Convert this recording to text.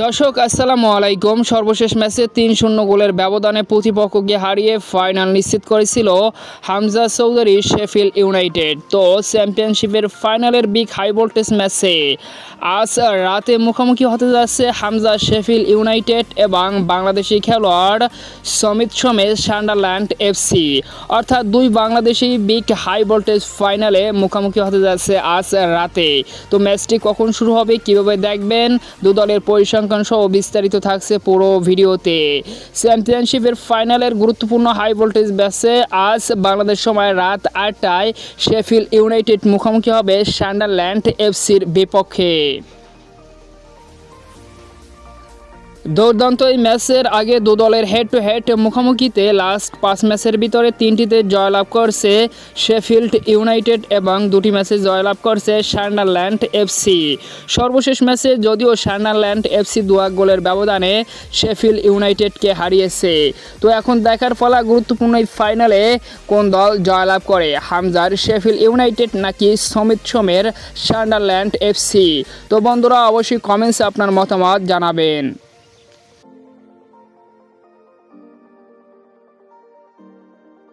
দর্শক, আসসালামু আলাইকুম। সর্বশেষ ম্যাচে তিন শূন্য গোলের ব্যবধানে প্রতিপক্ষকে হারিয়ে ফাইনাল নিশ্চিত করেছিল হামজা চৌধুরী শেফিল ইউনাইটেড। তো চ্যাম্পিয়নশিপের ফাইনালের বিগ হাই ভোল্টেজ ম্যাচে আজ রাতে মুখোমুখি হতে যাচ্ছে হামজা শেফিল ইউনাইটেড এবং বাংলাদেশি খেলোয়াড় সমিত সমেত সান্ডারল্যান্ড এফসি অর্থাৎ দুই বাংলাদেশি বিগ হাই ভোল্টেজ ফাইনালে মুখোমুখি হতে যাচ্ছে আজ রাতে। তো ম্যাচটি কখন শুরু হবে, কীভাবে দেখবেন? দু দলের পরিসংখ্যান সহ বিস্তারিত থাকছে পুরো ভিডিওতে। চ্যাম্পিয়নশিপের ফাইনালের গুরুত্বপূর্ণ হাই ভোল্টেজ ব্যাসে আজ বাংলাদেশ সময় রাত আটটায় শেফিল ইউনাইটেড মুখোমুখি হবে সান্ডারল্যান্ড এফসির বিপক্ষে। দুর্দান্ত এই ম্যাচের আগে দু দলের হেড টু হেড মুখোমুখিতে লাস্ট পাঁচ ম্যাচের ভিতরে তিনটিতে জয়লাভ করছে শেফিল্ড ইউনাইটেড এবং দুটি ম্যাচে জয়লাভ করছে সান্ডারল্যান্ড এফসি সর্বশেষ ম্যাচে যদিও সান্ডারল্যান্ড এফসি দু এক গোলের ব্যবধানে শেফিল্ড ইউনাইটেডকে হারিয়েছে। তো এখন দেখার ফলা গুরুত্বপূর্ণ এই ফাইনালে কোন দল জয়লাভ করে? হামজার শেফিল্ড ইউনাইটেড নাকি সমিত সোমের সান্ডারল্যান্ড এফসি তো বন্ধুরা, অবশ্যই কমেন্টসে আপনার মতামত জানাবেন।